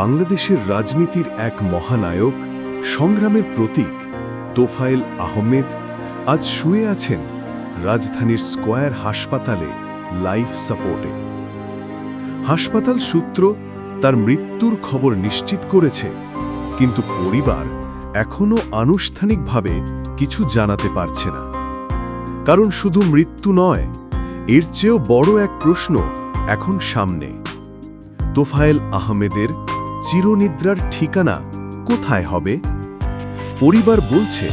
বাংলাদেশের রাজনীতির এক মহানায়ক, সংগ্রামের প্রতীক তোফায়েল আহমেদ আজ শুয়ে আছেন রাজধানীর স্কয়ার হাসপাতালে লাইফ সাপোর্টে। হাসপাতাল সূত্র তার মৃত্যুর খবর নিশ্চিত করেছে, কিন্তু পরিবার এখনও আনুষ্ঠানিকভাবে কিছু জানাতে পারছে না। কারণ শুধু মৃত্যু নয়, এর চেয়েও বড় এক প্রশ্ন এখন সামনে। তোফায়েল আহমেদের চিরনিদ্রার ঠিকানা কোথায় হবে? পরিবার বলছে,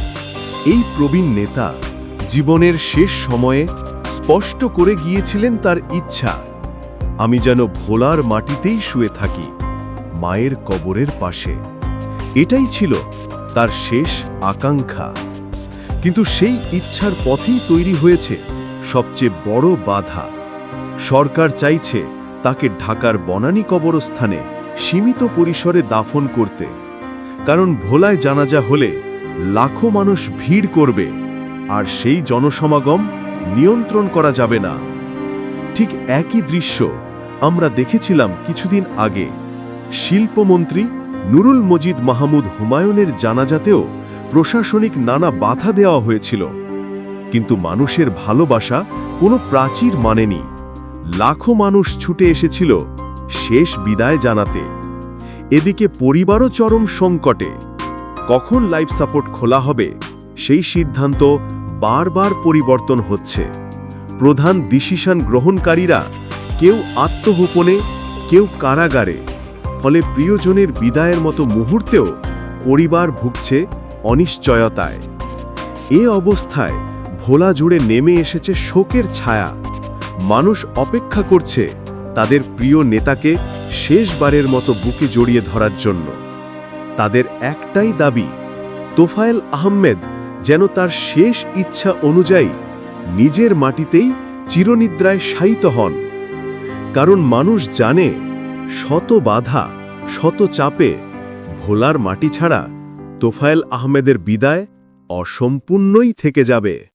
এই প্রবীণ নেতা জীবনের শেষ সময়ে স্পষ্ট করে গিয়েছিলেন তার ইচ্ছা, আমি যেন ভোলার মাটিতেই শুয়ে থাকি, মায়ের কবরের পাশে। এটাই ছিল তার শেষ আকাঙ্ক্ষা। কিন্তু সেই ইচ্ছার পথেই তৈরি হয়েছে সবচেয়ে বড় বাধা। সরকার চাইছে তাকে ঢাকার বনানী কবরস্থানে সীমিত পরিসরে দাফন করতে, কারণ ভোলায় জানাজা হলে লাখো মানুষ ভিড় করবে আর সেই জনসমাগম নিয়ন্ত্রণ করা যাবে না। ঠিক একই দৃশ্য আমরা দেখেছিলাম কিছুদিন আগে শিল্পমন্ত্রী নুরুল মজিদ মাহমুদ হুমায়ুনের জানাজাতেও প্রশাসনিক নানা বাধা দেওয়া হয়েছিল। কিন্তু মানুষের ভালোবাসা কোনো প্রাচীর মানেনি। লাখো মানুষ ছুটে এসেছিল শেষ বিদায় জানাতে। এদিকে পরিবারও চরম সংকটে। কখন লাইফ সাপোর্ট খোলা হবে, সেই সিদ্ধান্ত বারবার পরিবর্তন হচ্ছে। প্রধান ডিসিশন গ্রহণকারীরা কেউ আত্মগোপনে, কেউ কারাগারে। ফলে প্রিয়জনের বিদায়ের মতো মুহূর্তেও পরিবার ভুগছে অনিশ্চয়তায়। এ অবস্থায় ভোলা জুড়ে নেমে এসেছে শোকের ছায়া। মানুষ অপেক্ষা করছে তাদের প্রিয় নেতাকে শেষবারের মতো বুকে জড়িয়ে ধরার জন্য। তাদের একটাই দাবি, তোফায়েল আহমেদ যেন তার শেষ ইচ্ছা অনুযায়ী নিজের মাটিতেই চিরনিদ্রায় শায়িত হন। কারণ মানুষ জানে, শত বাধা, শত চাপে ভোলার মাটি ছাড়া তোফায়েল আহমেদের বিদায় অসম্পূর্ণই থেকে যাবে।